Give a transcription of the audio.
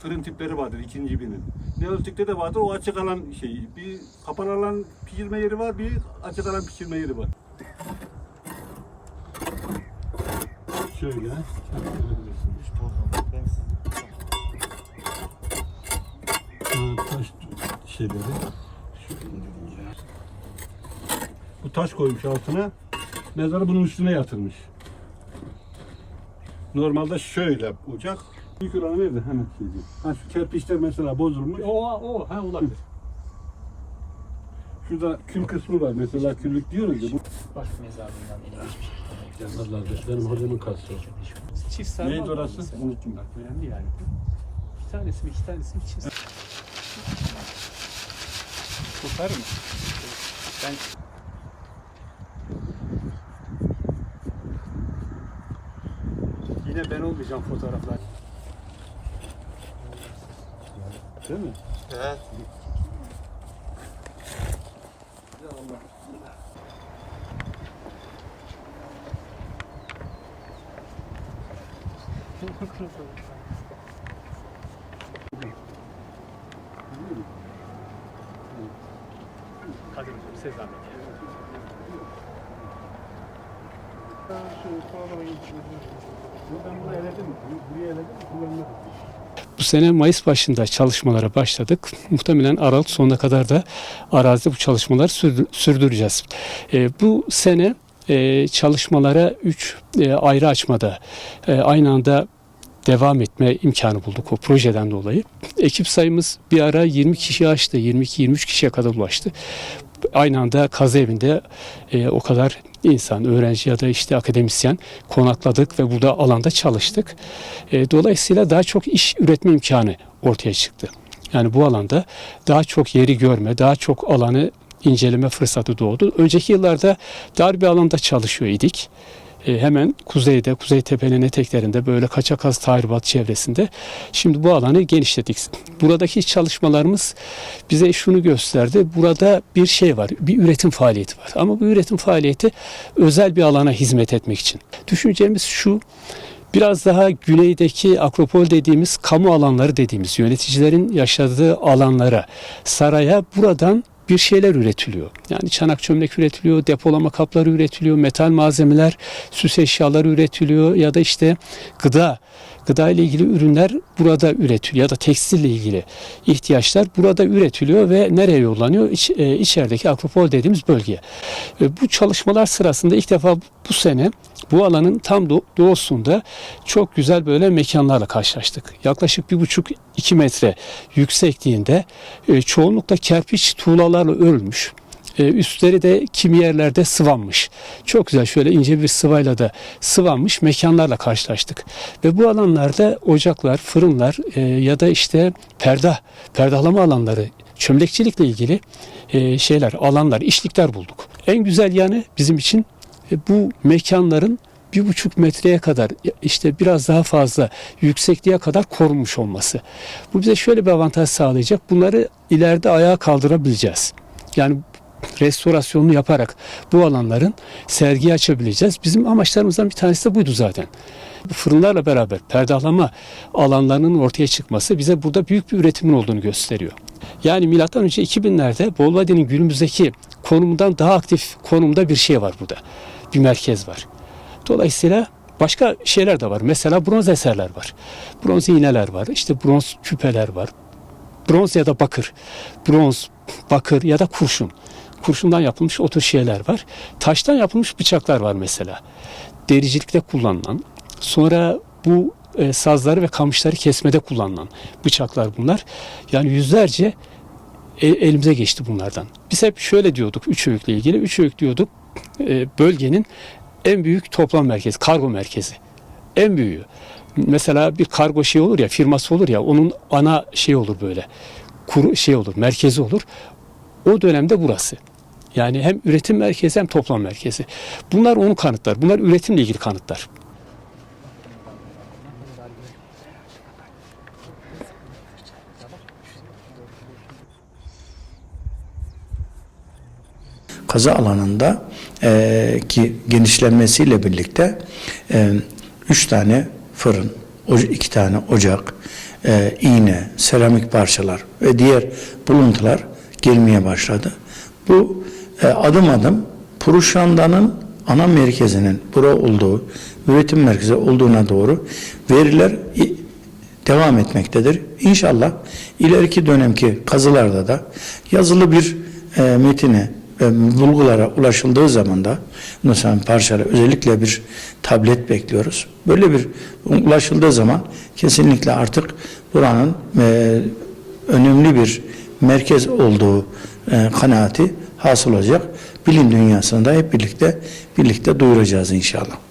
fırın tipleri vardır ikinci binin. Neolitik'te de vardır o açık alan şey. Bir kapalı alan pişirme yeri var, bir açık alan pişirme yeri var. Şöyle. görebilirsiniz. Taş şeyleri. Bu taş koymuş altına. Mezarı bunun üstüne yatırmış. Normalde şöyle ocak. Büyük olanı nerede? Hemen çizeyim. Ha şu kerpiçler mesela bozulmuş. O, o, ha olabilir. Şurada kül kısmı var. Mesela küllük diyoruz ya. Bu Baş mezarlığından ele geçmiş. Yazarlar benim hocamın kası. Çift sarmal Neydi orası? Unuttum Bak önemli yani. Bir tanesi mi iki tanesi mi çift Tutar mı? Ben Yine ben olmayacağım fotoğraflar. Değil mi? Evet. Hadi hocam size zahmet. Ben buraya eledim. Buraya eledim. Kullanmadım. Bu sene Mayıs başında çalışmalara başladık. Muhtemelen Aralık sonuna kadar da arazide bu çalışmaları sürdü- sürdüreceğiz. E, bu sene e, çalışmalara 3 ayrı açmada e, aynı anda devam etme imkanı bulduk o projeden dolayı. Ekip sayımız bir ara 20 kişi aştı, 22-23 kişiye kadar ulaştı. Aynı anda kazı evinde e, o kadar insan, öğrenci ya da işte akademisyen konakladık ve burada alanda çalıştık. E, dolayısıyla daha çok iş üretme imkanı ortaya çıktı. Yani bu alanda daha çok yeri görme, daha çok alanı inceleme fırsatı doğdu. Önceki yıllarda dar bir alanda çalışıyor idik. E, hemen kuzeyde, kuzey tepenin eteklerinde böyle Kaçakaz tahribat çevresinde. Şimdi bu alanı genişledik. Buradaki çalışmalarımız bize şunu gösterdi. Burada bir şey var, bir üretim faaliyeti var. Ama bu üretim faaliyeti özel bir alana hizmet etmek için. Düşüncemiz şu, biraz daha güneydeki akropol dediğimiz kamu alanları dediğimiz yöneticilerin yaşadığı alanlara, saraya buradan bir şeyler üretiliyor. Yani çanak çömlek üretiliyor, depolama kapları üretiliyor, metal malzemeler, süs eşyaları üretiliyor ya da işte gıda, gıda ile ilgili ürünler burada üretiliyor ya da tekstille ilgili ihtiyaçlar burada üretiliyor ve nereye yollanıyor? İç, e, içerideki akropol dediğimiz bölgeye. Ve bu çalışmalar sırasında ilk defa bu sene bu alanın tam do- doğusunda çok güzel böyle mekanlarla karşılaştık. Yaklaşık bir buçuk iki metre yüksekliğinde e, çoğunlukla kerpiç tuğlalarla örülmüş. E, üstleri de kimi yerlerde sıvanmış. Çok güzel şöyle ince bir sıvayla da sıvanmış mekanlarla karşılaştık. Ve bu alanlarda ocaklar, fırınlar e, ya da işte perdah, perdahlama alanları, çömlekçilikle ilgili e, şeyler, alanlar, işlikler bulduk. En güzel yanı bizim için bu mekanların bir buçuk metreye kadar işte biraz daha fazla yüksekliğe kadar korunmuş olması. Bu bize şöyle bir avantaj sağlayacak. Bunları ileride ayağa kaldırabileceğiz. Yani restorasyonunu yaparak bu alanların sergi açabileceğiz. Bizim amaçlarımızdan bir tanesi de buydu zaten. Fırınlarla beraber perdahlama alanlarının ortaya çıkması bize burada büyük bir üretimin olduğunu gösteriyor. Yani milattan önce 2000'lerde Bolvadi'nin günümüzdeki konumundan daha aktif konumda bir şey var burada. Bir merkez var. Dolayısıyla başka şeyler de var. Mesela bronz eserler var. Bronz iğneler var. İşte bronz küpeler var. Bronz ya da bakır. Bronz, bakır ya da kurşun. Kurşundan yapılmış o tür şeyler var. Taştan yapılmış bıçaklar var mesela. Dericilikte kullanılan. Sonra bu e, sazları ve kamışları kesmede kullanılan bıçaklar bunlar. Yani yüzlerce e- elimize geçti bunlardan. Biz hep şöyle diyorduk üç öğükle ilgili. Üç öğük diyorduk e, bölgenin en büyük toplam merkezi, kargo merkezi. En büyüğü. Mesela bir kargo şey olur ya, firması olur ya, onun ana şey olur böyle. Kuru şey olur, merkezi olur. O dönemde burası. Yani hem üretim merkezi hem toplam merkezi. Bunlar onu kanıtlar. Bunlar üretimle ilgili kanıtlar. kazı alanında e, ki genişlenmesiyle birlikte e, üç tane fırın, iki tane ocak, e, iğne, seramik parçalar ve diğer buluntular girmeye başladı. Bu e, adım adım Puruşanda'nın ana merkezinin bura olduğu, üretim merkezi olduğuna doğru veriler devam etmektedir. İnşallah ileriki dönemki kazılarda da yazılı bir e, metine ve bulgulara ulaşıldığı zaman da mesela parçalar özellikle bir tablet bekliyoruz. Böyle bir ulaşıldığı zaman kesinlikle artık buranın e, önemli bir merkez olduğu e, kanaati hasıl olacak. Bilim dünyasında hep birlikte birlikte duyuracağız inşallah.